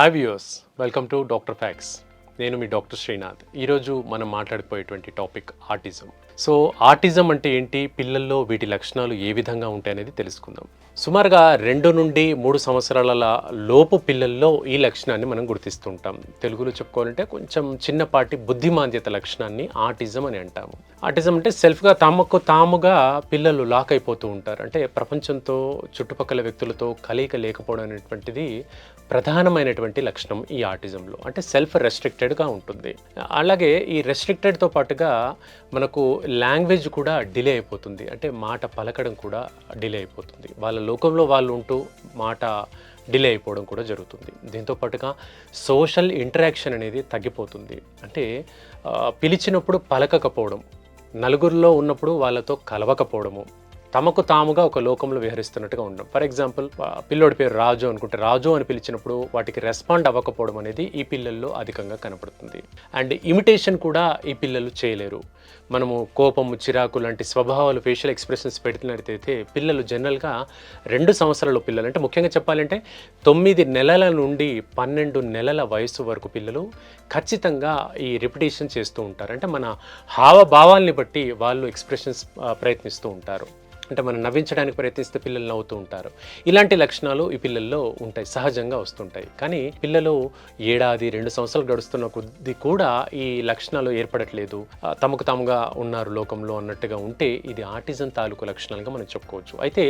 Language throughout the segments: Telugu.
Hi viewers, welcome to Dr. Facts. నేను మీ డాక్టర్ శ్రీనాథ్. ఈరోజు మనం మాట్లాడిపోయేటువంటి టాపిక్ ఆటిజం. సో ఆటిజం అంటే ఏంటి? పిల్లల్లో వీటి లక్షణాలు ఏ విధంగా ఉంటాయి అనేది తెలుసుకుందాం. సుమారుగా రెండు నుండి మూడు సంవత్సరాల లోపు పిల్లల్లో ఈ లక్షణాన్ని మనం గుర్తిస్తుంటాం. తెలుగులో చెప్పుకోవాలంటే కొంచెం చిన్నపాటి బుద్ధిమాంద్యత లక్షణాన్ని ఆటిజం అని అంటాము. ఆటిజం అంటే సెల్ఫ్గా తమకు తాముగా పిల్లలు లాక్ అయిపోతూ ఉంటారు. అంటే ప్రపంచంతో చుట్టుపక్కల వ్యక్తులతో కలయిక లేకపోవడం అనేటువంటిది ప్రధానమైనటువంటి లక్షణం ఈ ఆటిజంలో. అంటే సెల్ఫ్ రెస్ట్రిక్టెడ్ రెస్ట్రిక్టెడ్గా ఉంటుంది. అలాగే ఈ రెస్ట్రిక్టెడ్తో పాటుగా మనకు లాంగ్వేజ్ కూడా డిలే అయిపోతుంది. అంటే మాట పలకడం కూడా డిలే అయిపోతుంది. వాళ్ళ లోకంలో వాళ్ళు ఉంటూ మాట డిలే అయిపోవడం కూడా జరుగుతుంది. దీంతో పాటుగా సోషల్ ఇంటరాక్షన్ అనేది తగ్గిపోతుంది. అంటే పిలిచినప్పుడు పలకకపోవడం నలుగురిలో ఉన్నప్పుడు వాళ్ళతో కలవకపోవడము తమకు తాముగా ఒక లోకంలో విహరిస్తున్నట్టుగా ఉండడం. ఫర్ ఎగ్జాంపుల్ పిల్లోడి పేరు రాజు అనుకుంటే రాజు అని పిలిచినప్పుడు వాటికి రెస్పాండ్ అవ్వకపోవడం అనేది ఈ పిల్లల్లో అధికంగా కనపడుతుంది. అండ్ ఇమిటేషన్ కూడా ఈ పిల్లలు చేయలేరు. మనము కోపము చిరాకు లాంటి స్వభావాలు ఫేషియల్ ఎక్స్ప్రెషన్స్ పెడుతున్నట్టయితే పిల్లలు జనరల్గా రెండు సంవత్సరాల పిల్లలు. అంటే ముఖ్యంగా చెప్పాలంటే తొమ్మిది నెలల నుండి పన్నెండు నెలల వయసు వరకు పిల్లలు ఖచ్చితంగా ఈ రిపిటేషన్ చేస్తూ ఉంటారు. అంటే మన హావభావాల్ని బట్టి వాళ్ళు ఎక్స్ప్రెషన్స్ ప్రయత్నిస్తూ ఉంటారు. అంటే మనం నవ్వించడానికి ప్రయత్నిస్తే పిల్లలు నవ్వుతూ ఉంటారు. ఇలాంటి లక్షణాలు ఈ పిల్లల్లో ఉంటాయి సహజంగా వస్తుంటాయి. కానీ పిల్లలు ఏడాది రెండు సంవత్సరాలు గడుస్తున్న కొద్దీ కూడా ఈ లక్షణాలు ఏర్పడట్లేదు. తమకు తాముగా ఉన్నారు లోకంలో అన్నట్టుగా ఉంటే ఇది ఆటిజం తాలూకు లక్షణాలుగా మనం చెప్పుకోవచ్చు. అయితే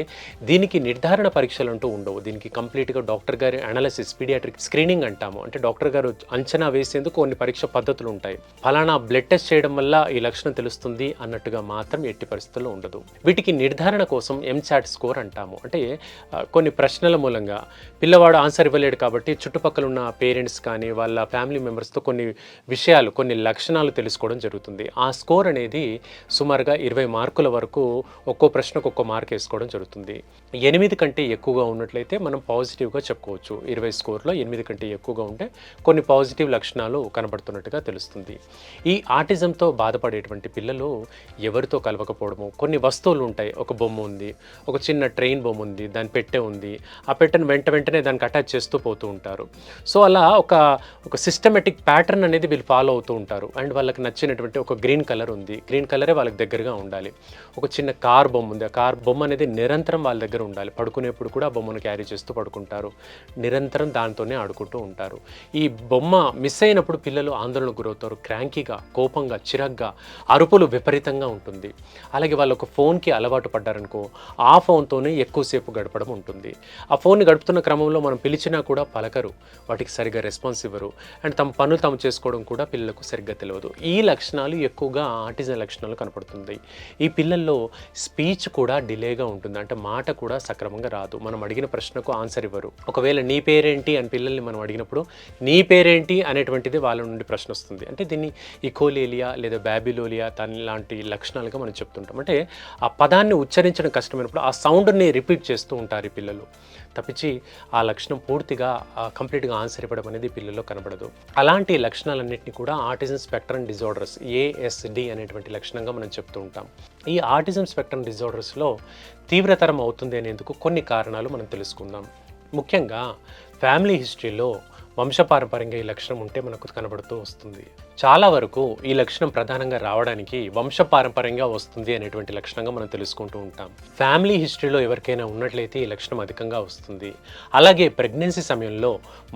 దీనికి నిర్ధారణ పరీక్షలు అంటూ ఉండవు. దీనికి కంప్లీట్గా డాక్టర్ గారి అనాలిసిస్ పీడియాట్రిక్ స్క్రీనింగ్ అంటాము. అంటే డాక్టర్ గారు అంచనా వేసేందుకు కొన్ని పరీక్ష పద్ధతులు ఉంటాయి. ఫలానా బ్లడ్ టెస్ట్ చేయడం వల్ల ఈ లక్షణం తెలుస్తుంది అన్నట్టుగా మాత్రం ఎట్టి పరిస్థితుల్లో ఉండదు. వీటికి నిర్ధారణ కోసం ఎంచాట్ స్కోర్ అంటాము. అంటే కొన్ని ప్రశ్నల మూలంగా పిల్లవాడు ఆన్సర్ ఇవ్వలేడు కాబట్టి చుట్టుపక్కల ఉన్న పేరెంట్స్ కానీ వాళ్ళ ఫ్యామిలీ మెంబర్స్తో కొన్ని విషయాలు కొన్ని లక్షణాలు తెలుసుకోవడం జరుగుతుంది. ఆ స్కోర్ అనేది సుమారుగా ఇరవై మార్కుల వరకు ఒక్కో ప్రశ్నకు ఒక్కో మార్క్ వేసుకోవడం జరుగుతుంది. ఎనిమిది కంటే ఎక్కువగా ఉన్నట్లయితే మనం పాజిటివ్గా చెప్పుకోవచ్చు. ఇరవై స్కోర్లో ఎనిమిది కంటే ఎక్కువగా ఉంటే కొన్ని పాజిటివ్ లక్షణాలు కనబడుతున్నట్టుగా తెలుస్తుంది. ఈ ఆటిజంతో బాధపడేటువంటి పిల్లలు ఎవరితో కలవకపోవడము? కొన్ని వస్తువులు ఉంటాయి. ఒక బొమ్మ ఉంది. ఒక చిన్న ట్రైన్ బొమ్మ ఉంది. దాని పెట్టె ఉంది. ఆ పెట్టెను వెంట వెంటనే దానికి అటాచ్ చేస్తూ పోతూ ఉంటారు. సో అలా ఒక ఒక సిస్టమేటిక్ ప్యాటర్న్ అనేది వీళ్ళు ఫాలో అవుతూ ఉంటారు. అండ్ వాళ్ళకి నచ్చినటువంటి ఒక గ్రీన్ కలర్ ఉంది. గ్రీన్ కలరే వాళ్ళకి దగ్గరగా ఉండాలి. ఒక చిన్న కార్ బొమ్మ ఉంది. ఆ కార్ బొమ్మ అనేది నిరంతరం వాళ్ళ దగ్గర ఉండాలి. పడుకునేప్పుడు కూడా ఆ బొమ్మను క్యారీ చేస్తూ పడుకుంటారు. నిరంతరం దాంతోనే ఆడుకుంటూ ఉంటారు. ఈ బొమ్మ మిస్ అయినప్పుడు పిల్లలు ఆందోళనకు గురవుతారు. క్రాంకీగా కోపంగా చిరగ్గా అరుపులు విపరీతంగా ఉంటుంది. అలాగే వాళ్ళు ఒక ఫోన్కి అలవాటు పడ్డారనుకో ఆ ఫోన్తోనే ఎక్కువసేపు గడపడం ఉంటుంది. ఆ ఫోన్ గడుపుతున్న క్రమంలో మనం పిలిచినా కూడా పలకరు. వాటికి సరిగ్గా రెస్పాన్స్ ఇవ్వరు. అండ్ తమ పనులు తాము చేసుకోవడం కూడా పిల్లలకు సరిగ్గా తెలియదు ఈ లక్షణాలు ఎక్కువగా ఆటిజం లక్షణాలు కనపడుతుంది ఈ పిల్లల్లో స్పీచ్ కూడా డిలేగా ఉంటుంది. అంటే మాట కూడా సక్రమంగా రాదు. మనం అడిగిన ప్రశ్నకు ఆన్సర్ ఇవ్వరు. ఒకవేళ నీ పేరేంటి అని పిల్లల్ని మనం అడిగినప్పుడు నీ పేరేంటి అనేటువంటిది వాళ్ళ నుండి ప్రశ్న వస్తుంది. అంటే దీన్ని ఇకోలేలియా లేదా బ్యాబిలోలియా దాని లాంటి లక్షణాలుగా మనం చెప్తుంటాం. అంటే ఆ పదాన్ని ఉచ్చరించడం కష్టమైనప్పుడు ఆ సౌండ్ని రిపీట్ చేస్తూ ఉంటారు ఈ పిల్లలు. తప్పించి ఆ లక్షణం పూర్తిగా కంప్లీట్గా ఆన్సర్ ఇవ్వడం అనేది పిల్లల్లో కనబడదు. అలాంటి లక్షణాలన్నింటినీ కూడా ఆర్టిజం స్పెక్ట్రమ్ డిజార్డర్స్ ఏఎస్డి అనేటువంటి లక్షణంగా మనం చెప్తూ ఉంటాం. ఈ ఆర్టిజం స్పెక్ట్రమ్ డిజార్డర్స్లో తీవ్రతరం అవుతుంది అనేందుకు కొన్ని కారణాలు మనం తెలుసుకుందాం. ముఖ్యంగా ఫ్యామిలీ హిస్టరీలో వంశపారంపర్యంగా ఈ లక్షణం ఉంటే మనకు కనబడుతూ వస్తుంది. చాలా వరకు ఈ లక్షణం ప్రధానంగా రావడానికి వంశపారంపర్యంగా వస్తుంది అనేటువంటి లక్షణంగా మనం తెలుసుకుంటూ ఉంటాం. ఫ్యామిలీ హిస్టరీలో ఎవరికైనా ఉన్నట్లయితే ఈ లక్షణం అధికంగా వస్తుంది. అలాగే ప్రెగ్నెన్సీ సమయంలో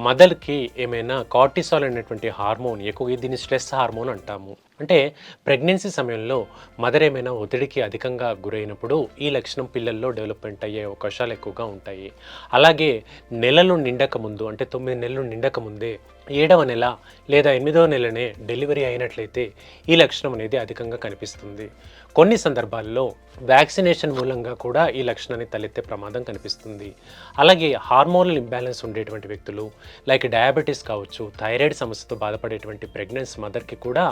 మదర్కి ఏమైనా కార్టిసాల్ అనేటువంటి హార్మోన్ ఎక్కువ దీన్ని స్ట్రెస్ హార్మోన్ అంటాము. అంటే ప్రెగ్నెన్సీ సమయంలో మదర్ ఏమైనా ఒత్తిడికి అధికంగా గురైనప్పుడు ఈ లక్షణం పిల్లల్లో డెవలప్మెంట్ అయ్యే అవకాశాలు ఎక్కువగా ఉంటాయి. అలాగే నెలలు నిండక ముందు అంటే తొమ్మిది నెలలు నిండక ముందే ఏడవ నెల లేదా ఎనిమిదవ నెలనే డెలివరీ అయినట్లయితే ఈ లక్షణం అనేది అధికంగా కనిపిస్తుంది. కొన్ని సందర్భాల్లో వ్యాక్సినేషన్ మూలంగా కూడా ఈ లక్షణాన్ని తలెత్తే ప్రమాదం కనిపిస్తుంది. అలాగే హార్మోనల్ ఇంబ్యాలెన్స్ ఉండేటువంటి వ్యక్తులు లైక్ డయాబెటీస్ కావచ్చు థైరాయిడ్ సమస్యతో బాధపడేటువంటి ప్రెగ్నెన్సీ మదర్కి కూడా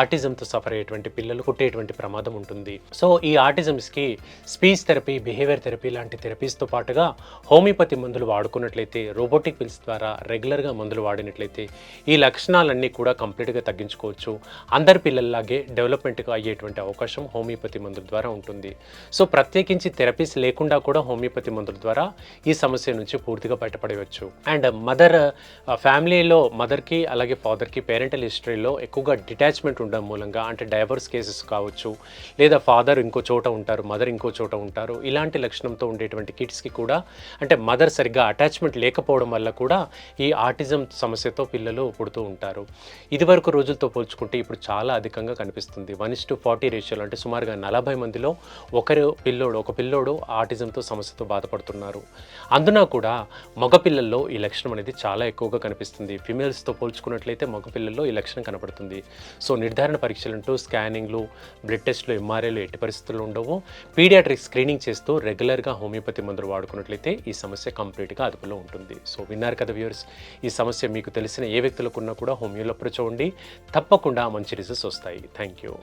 ఆటిజంతో సఫర్ అయ్యేటువంటి పిల్లలు కుట్టేటువంటి ప్రమాదం ఉంటుంది. సో ఈ ఆటిజమ్స్కి స్పీచ్ థెరపీ బిహేవియర్ థెరపీ లాంటి థెరపీస్తో పాటుగా హోమియోపతి మందులు వాడుకున్నట్లయితే రోబోటిక్ పిల్స్ ద్వారా రెగ్యులర్గా మందులు వాడినట్లయితే ఈ లక్షణాలన్నీ కూడా కంప్లీట్గా తగ్గించుకోవచ్చు. అందరి పిల్లల్లాగే డెవలప్మెంట్గా అయ్యేటువంటి అవకాశం హోమియోపతి మందుల ద్వారా ఉంటుంది. సో ప్రత్యేకించి థెరపీస్ లేకుండా కూడా హోమియోపతి మందుల ద్వారా ఈ సమస్య నుంచి పూర్తిగా బయటపడవచ్చు అండ్ మదర్ ఫ్యామిలీలో మదర్కి అలాగే ఫాదర్కి పేరెంటల్ హిస్టరీలో ఎక్కువగా డిటాచ్మెంట్ ఉండడం మూలంగా అంటే డైవర్స్ కేసెస్ కావచ్చు లేదా ఫాదర్ ఇంకో చోట ఉంటారు మదర్ ఇంకో చోట ఉంటారు ఇలాంటి లక్షణంతో ఉండేటువంటి కిడ్స్కి కూడా అంటే మదర్ సరిగ్గా అటాచ్మెంట్ లేకపోవడం వల్ల కూడా ఈ ఆటిజం సమస్యతో పిల్లలు పుడుతూ ఉంటారు. ఇదివరకు రోజులతో పోల్చుకుంటే ఇప్పుడు చాలా అధికంగా కనిపిస్తుంది. వన్ ఇస్ టు ఫార్టీ రేషియోలు అంటే సుమారుగా నలభై మందిలో ఒకరు పిల్లోడు ఒక పిల్లోడు ఆటిజంతో సమస్యతో బాధపడుతున్నారు. అందున కూడా మగపిల్లల్లో ఈ లక్షణం అనేది చాలా ఎక్కువగా కనిపిస్తుంది. ఫిమేల్స్తో పోల్చుకున్నట్లయితే మగ పిల్లల్లో ఈ లక్షణం కనపడుతుంది. సో నిర్ధారణ పరీక్షలు అంటూ స్కానింగ్లు బ్లడ్ టెస్ట్లు ఎంఆర్ఐలు ఎట్టి పరిస్థితులు ఉండవు. పీడియాట్రిక్ స్క్రీనింగ్ చేస్తూ రెగ్యులర్గా హోమియోపతి మందులు వాడుకున్నట్లయితే ఈ సమస్య కంప్లీట్గా అదుపులో ఉంటుంది. సో విన్నారు కదా వ్యూర్స్ ఈ సమస్య మీకు తెలిసిన ఏ వ్యక్తులకు ఉన్నా కూడా హోమియోలో అప్రోచ్ తప్పకుండా మంచి రిజల్ట్స్ వస్తాయి. Thank you.